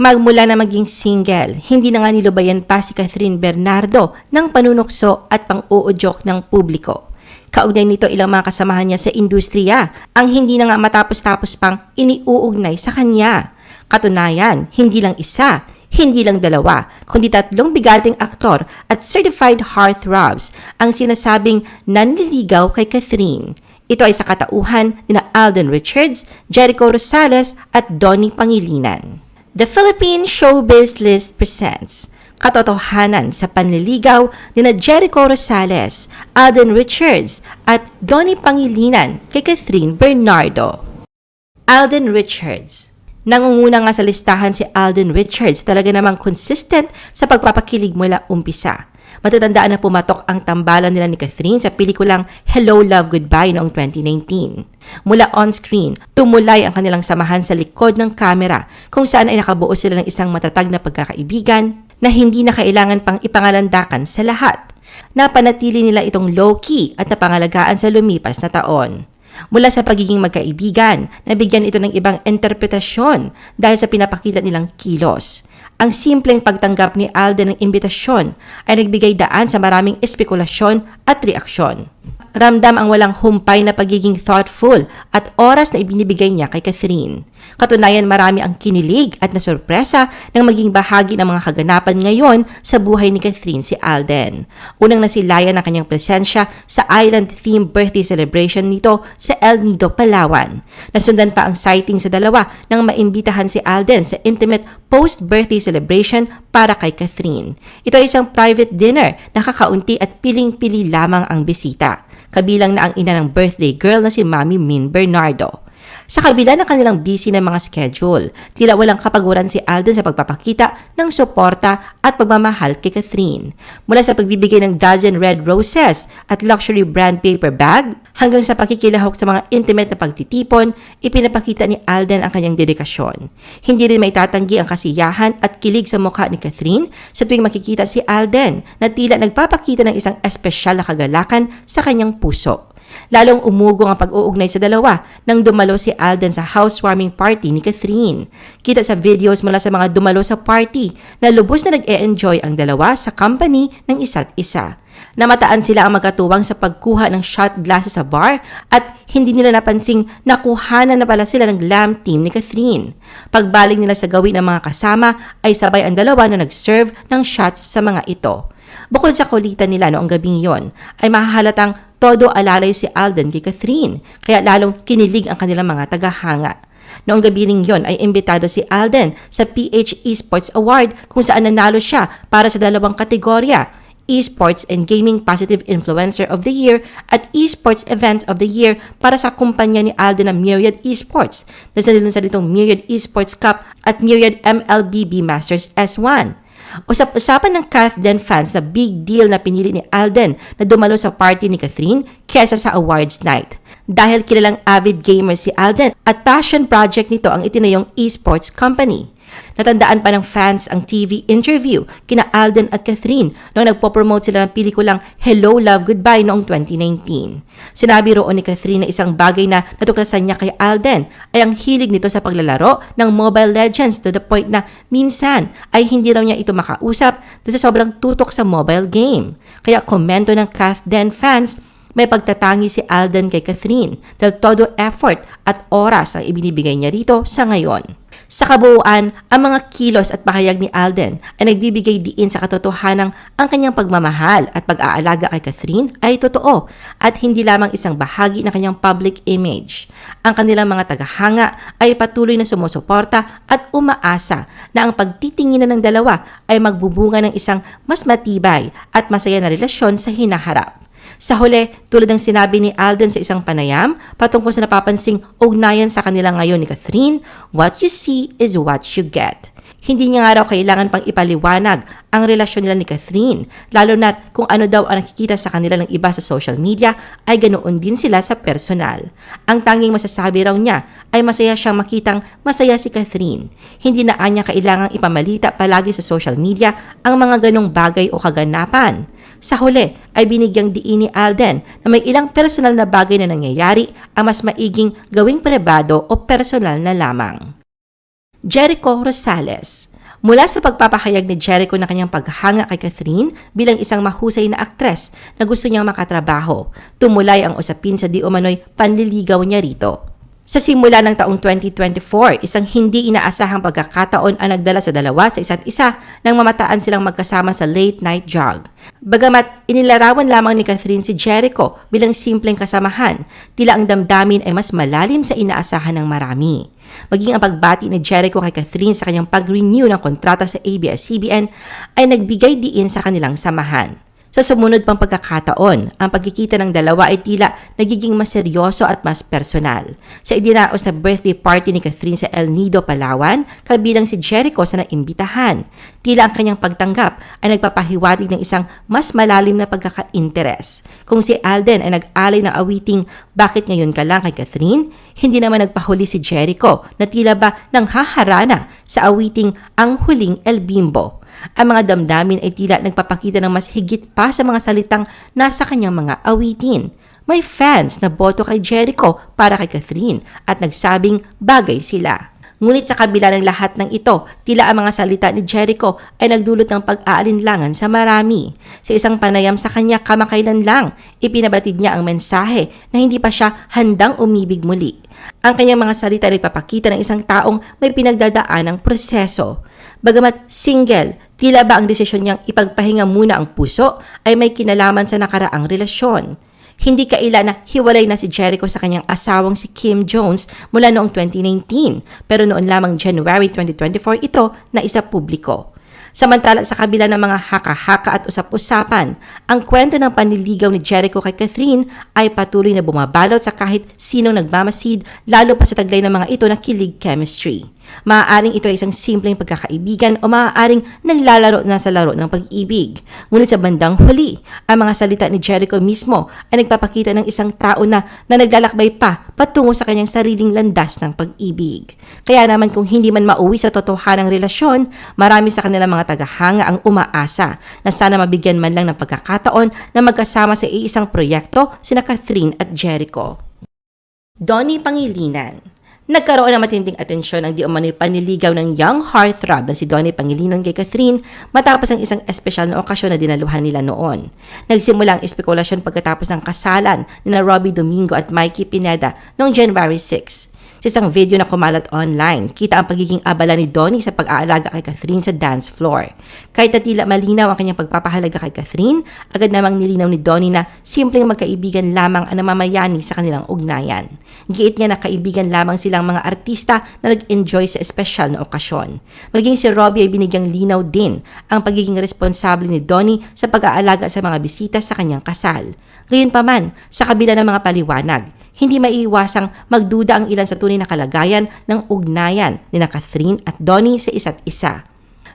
Magmula na maging single, hindi na nga nilubayan pa si Catherine Bernardo ng panunukso at pang-uudyok ng publiko. Kaugnay nito ilang mga kasamahan niya sa industriya ang hindi na nga matapos-tapos pang iniuugnay sa kanya. Katunayan, hindi lang isa, hindi lang dalawa, kundi tatlong bigating aktor at certified heartthrobs ang sinasabing nanliligaw kay Catherine. Ito ay sa katauhan ni Alden Richards, Jericho Rosales at Donnie Pangilinan. The Philippine Showbiz List presents Katotohanan sa panliligaw ni na Jericho Rosales, Alden Richards at Donnie Pangilinan kay Catherine Bernardo. Alden Richards Nangunguna nga sa listahan si Alden Richards, talaga namang consistent sa pagpapakilig mula umpisa. Matatandaan na pumatok ang tambalan nila ni Catherine sa pelikulang Hello Love Goodbye noong 2019. Mula on-screen, tumulay ang kanilang samahan sa likod ng kamera kung saan ay nakabuo sila ng isang matatag na pagkakaibigan na hindi na kailangan pang ipangalandakan sa lahat. Napanatili nila itong low-key at napangalagaan sa lumipas na taon. Mula sa pagiging magkaibigan, nabigyan ito ng ibang interpretasyon dahil sa pinapakita nilang kilos. Ang simpleng pagtanggap ni Alden ng imbitasyon ay nagbigay daan sa maraming espekulasyon at reaksyon. Ramdam ang walang humpay na pagiging thoughtful at oras na ibinibigay niya kay Catherine. Katunayan marami ang kinilig at nasurpresa nang maging bahagi ng mga kaganapan ngayon sa buhay ni Catherine si Alden. Unang nasilayan ang kanyang presensya sa island-themed birthday celebration nito sa El Nido, Palawan. Nasundan pa ang sighting sa dalawa nang maimbitahan si Alden sa intimate post-birthday celebration para kay Catherine. Ito ay isang private dinner na kakaunti at piling-pili lamang ang bisita kabilang na ang ina ng birthday girl na si Mami Min Bernardo. Sa kabila ng kanilang busy na mga schedule, tila walang kapaguran si Alden sa pagpapakita ng suporta at pagmamahal kay Catherine. Mula sa pagbibigay ng dozen red roses at luxury brand paper bag, hanggang sa pakikilahok sa mga intimate na pagtitipon, ipinapakita ni Alden ang kanyang dedikasyon. Hindi rin maitatanggi ang kasiyahan at kilig sa mukha ni Catherine sa tuwing makikita si Alden na tila nagpapakita ng isang espesyal na kagalakan sa kanyang puso. Lalong umugong ang pag-uugnay sa dalawa nang dumalo si Alden sa housewarming party ni Catherine. Kita sa videos mula sa mga dumalo sa party na lubos na nag-e-enjoy ang dalawa sa company ng isa't isa. Namataan sila ang magkatuwang sa pagkuha ng shot glasses sa bar at hindi nila napansing nakuhanan na pala sila ng glam team ni Catherine. Pagbaling nila sa gawin ng mga kasama ay sabay ang dalawa na nag-serve ng shots sa mga ito. Bukod sa kulitan nila noong gabing yon, ay mahahalatang todo alalay si Alden kay Catherine, kaya lalong kinilig ang kanilang mga tagahanga. Noong gabi ring yon ay imbitado si Alden sa PH Esports Award kung saan nanalo siya para sa dalawang kategorya, Esports and Gaming Positive Influencer of the Year at Esports Event of the Year para sa kumpanya ni Alden na Myriad Esports na sa ditong Myriad Esports Cup at Myriad MLBB Masters S1. Usap-usapan ng Kathden fans na big deal na pinili ni Alden na dumalo sa party ni Catherine kesa sa awards night. Dahil kilalang avid gamer si Alden at passion project nito ang itinayong esports company. Natandaan pa ng fans ang TV interview kina Alden at Catherine noong nagpo-promote sila ng pelikulang Hello Love Goodbye noong 2019. Sinabi roon ni Catherine na isang bagay na natuklasan niya kay Alden ay ang hilig nito sa paglalaro ng Mobile Legends to the point na minsan ay hindi raw niya ito makausap dahil sa sobrang tutok sa mobile game. Kaya komento ng Kathden fans may pagtatangi si Alden kay Catherine dahil todo effort at oras ang ibinibigay niya rito sa ngayon. Sa kabuuan, ang mga kilos at pahayag ni Alden ay nagbibigay diin sa katotohanang ang kanyang pagmamahal at pag-aalaga kay Catherine ay totoo at hindi lamang isang bahagi ng kanyang public image. Ang kanilang mga tagahanga ay patuloy na sumusuporta at umaasa na ang pagtitinginan ng dalawa ay magbubunga ng isang mas matibay at masaya na relasyon sa hinaharap. Sa huli, tulad ng sinabi ni Alden sa isang panayam, patungkol sa napapansing ugnayan sa kanila ngayon ni Catherine, what you see is what you get. Hindi niya nga raw kailangan pang ipaliwanag ang relasyon nila ni Catherine, lalo na kung ano daw ang nakikita sa kanila ng iba sa social media ay ganoon din sila sa personal. Ang tanging masasabi raw niya ay masaya siyang makitang masaya si Catherine. Hindi na anya kailangang ipamalita palagi sa social media ang mga ganong bagay o kaganapan. Sa huli ay binigyang diin ni Alden na may ilang personal na bagay na nangyayari ang mas maiging gawing pribado o personal na lamang. Jericho Rosales Mula sa pagpapahayag ni Jericho na kanyang paghanga kay Catherine bilang isang mahusay na aktres na gusto niyang makatrabaho, tumulay ang usapin sa di umano'y panliligaw niya rito. Sa simula ng taong 2024, isang hindi inaasahang pagkakataon ang nagdala sa dalawa sa isa't isa nang mamataan silang magkasama sa late night jog. Bagamat inilarawan lamang ni Catherine si Jericho bilang simpleng kasamahan, tila ang damdamin ay mas malalim sa inaasahan ng marami. Maging ang pagbati ni Jericho kay Catherine sa kanyang pag-renew ng kontrata sa ABS-CBN ay nagbigay diin sa kanilang samahan. Sa sumunod pang pagkakataon, ang pagkikita ng dalawa ay tila nagiging mas seryoso at mas personal. Sa idinaos na birthday party ni Catherine sa El Nido, Palawan, kabilang si Jericho sa naimbitahan. Tila ang kanyang pagtanggap ay nagpapahiwatig ng isang mas malalim na pagkaka-interes. Kung si Alden ay nag-alay ng awiting Bakit ngayon ka lang kay Catherine, hindi naman nagpahuli si Jericho na tila ba nang haharana sa awiting Ang Huling El Bimbo. Ang mga damdamin ay tila nagpapakita ng mas higit pa sa mga salitang nasa kanyang mga awitin. May fans na boto kay Jericho para kay Catherine at nagsabing bagay sila. Ngunit sa kabila ng lahat ng ito, tila ang mga salita ni Jericho ay nagdulot ng pag-aalinlangan sa marami. Sa isang panayam sa kanya kamakailan lang, ipinabatid niya ang mensahe na hindi pa siya handang umibig muli. Ang kanyang mga salita ay nagpapakita ng isang taong may pinagdadaan ng proseso. Bagamat single, tila ba ang desisyon niyang ipagpahinga muna ang puso ay may kinalaman sa nakaraang relasyon. Hindi kaila na hiwalay na si Jericho sa kanyang asawang si Kim Jones mula noong 2019 pero noon lamang January 2024 ito na isa publiko. Samantala sa kabila ng mga haka-haka at usap-usapan, ang kwento ng panliligaw ni Jericho kay Catherine ay patuloy na bumabalot sa kahit sinong nagmamasid lalo pa sa taglay ng mga ito na kilig chemistry. Maaaring ito ay isang simpleng pagkakaibigan o maaaring naglalaro na sa laro ng pag-ibig. Ngunit sa bandang huli, ang mga salita ni Jericho mismo ay nagpapakita ng isang tao na, na naglalakbay pa patungo sa kanyang sariling landas ng pag-ibig. Kaya naman kung hindi man mauwi sa totohanang relasyon, marami sa kanilang mga tagahanga ang umaasa na sana mabigyan man lang ng pagkakataon na magkasama sa iisang proyekto sina Catherine at Jericho. Donnie Pangilinan Nagkaroon ng matinding atensyon ang di umano'y panliligaw ng young heartthrob na si Donnie Pangilinan kay Catherine matapos ang isang espesyal na okasyon na dinaluhan nila noon. Nagsimula ang espekulasyon pagkatapos ng kasalan ni na Robbie Domingo at Mikey Pineda noong January 6. Sa isang video na kumalat online, kita ang pagiging abala ni Donnie sa pag-aalaga kay Catherine sa dance floor. Kahit na tila malinaw ang kanyang pagpapahalaga kay Catherine, agad namang nilinaw ni Donnie na simpleng magkaibigan lamang ang namamayani sa kanilang ugnayan. Giit niya na kaibigan lamang silang mga artista na nag-enjoy sa espesyal na okasyon. Maging si Robbie ay binigyang linaw din ang pagiging responsable ni Donnie sa pag-aalaga sa mga bisita sa kanyang kasal. Gayunpaman, sa kabila ng mga paliwanag, hindi maiiwasang magduda ang ilan sa tunay na kalagayan ng ugnayan ni na Catherine at Donnie sa isa't isa.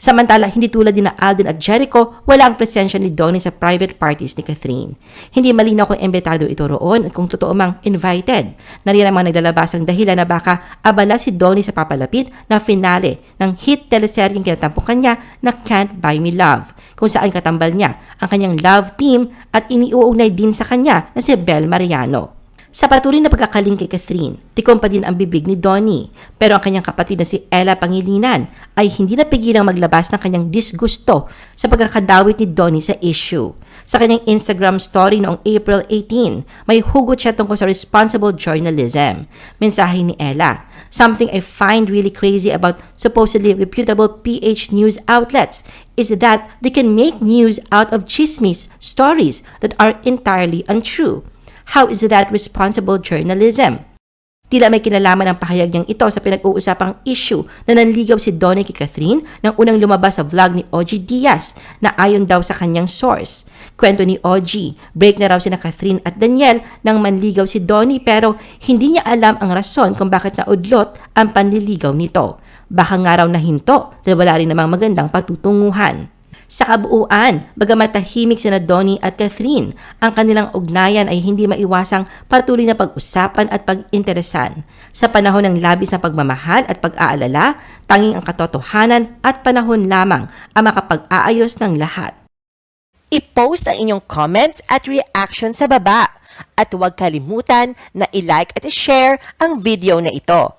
Samantala, hindi tulad ni na Alden at Jericho, wala ang presensya ni Donnie sa private parties ni Catherine. Hindi malinaw kung embetado ito roon at kung totoo mang invited. Nariyan ang mga naglalabasang dahilan na baka abala si Donnie sa papalapit na finale ng hit teleseryeng kinatampukan niya na Can't Buy Me Love, kung saan katambal niya ang kanyang love team at iniuugnay din sa kanya na si Bel Mariano. Sa patuloy na pagkakaling kay Catherine, tikom pa din ang bibig ni Donnie. Pero ang kanyang kapatid na si Ella Pangilinan ay hindi napigilang maglabas ng kanyang disgusto sa pagkakadawit ni Donnie sa issue. Sa kanyang Instagram story noong April 18, may hugot siya tungkol sa responsible journalism. Mensahe ni Ella, Something I find really crazy about supposedly reputable PH news outlets is that they can make news out of chismis stories that are entirely untrue. How is that responsible journalism? Tila may kinalaman ang pahayag niyang ito sa pinag-uusapang issue na nanligaw si Donnie kay Catherine nang unang lumabas sa vlog ni OG Diaz na ayon daw sa kanyang source. Kwento ni OG, break na raw sina Catherine at Daniel nang manligaw si Donnie pero hindi niya alam ang rason kung bakit naudlot ang panliligaw nito. Baka nga raw nahinto dahil wala rin namang magandang patutunguhan. Sa kabuuan, bagamat tahimik sina Donnie at Catherine, ang kanilang ugnayan ay hindi maiwasang patuloy na pag-usapan at pag-interesan. Sa panahon ng labis na pagmamahal at pag-aalala, tanging ang katotohanan at panahon lamang ang makapag-aayos ng lahat. I-post ang inyong comments at reaction sa baba. At huwag kalimutan na i-like at i-share ang video na ito.